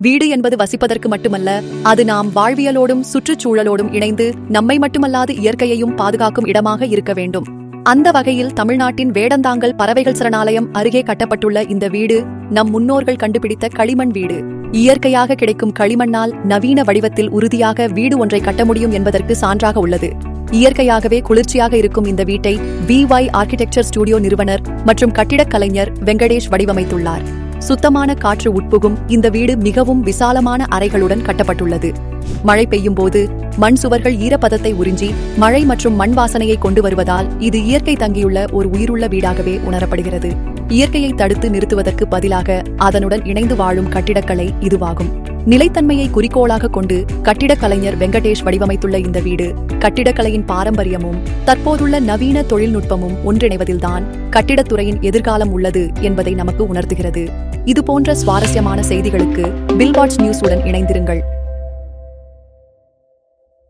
வீடு என்பது வசிப்பதற்கு மட்டுமல்ல அது நாம் வாழ்வியலோடும் சுற்றுச்சூழலோடும் இணைந்து நம்மை மட்டுமல்லாது இயற்கையையும் பாதுகாக்கும் இடமாக இருக்க வேண்டும். அந்த வகையில் தமிழ்நாட்டின் வேடந்தாங்கல் பறவைகள் சரணாலயம் அருகே கட்டப்பட்டுள்ள இந்த வீடு நம் முன்னோர்கள் கண்டுபிடித்த களிமண் வீடு. இயற்கையாக கிடைக்கும் களிமண்ணால் நவீன வடிவத்தில் உறுதியாக வீடு ஒன்றை கட்ட முடியும் என்பதற்கு சான்றாக உள்ளது. இயற்கையாகவே குளிர்ச்சியாக இருக்கும் இந்த வீட்டை விஒய் ஆர்கிடெக்சர் ஸ்டுடியோ நிறுவனர் மற்றும் கட்டிடக் கலைஞர் வெங்கடேஷ் வடிவமைத்துள்ளார். சுத்தமான காற்று உட்புகும் இந்த வீடு மிகவும் விசாலமான அறைகளுடன் கட்டப்பட்டுள்ளது. மழை பெய்யும் போது மண் சுவர்கள் ஈரப்பதத்தை உறிஞ்சி மழை மற்றும் மண் வாசனையை கொண்டு வருவதால் இது இயற்கை தங்கியுள்ள ஒரு உயிருள்ள வீடாகவே உணரப்படுகிறது. இயற்கையை தடுத்து நிறுத்துவதற்கு பதிலாக அதனுடன் இணைந்து வாழும் கட்டிடக்கலை இதுவாகும். நிலைத்தன்மையை குறிக்கோளாக கொண்டு கட்டிடக் கலைஞர் வெங்கடேஷ் வடிவமைத்துள்ள இந்த வீடு கட்டிடக்கலையின் பாரம்பரியமும் தற்போதுள்ள நவீன தொழில்நுட்பமும் ஒன்றிணைவதில்தான் கட்டிடத்துறையின் எதிர்காலம் உள்ளது என்பதை நமக்கு உணர்த்துகிறது. இதுபோன்ற சுவாரஸ்யமான செய்திகளுக்கு பில்வாட்ச் நியூஸுடன் இணைந்திருங்கள்.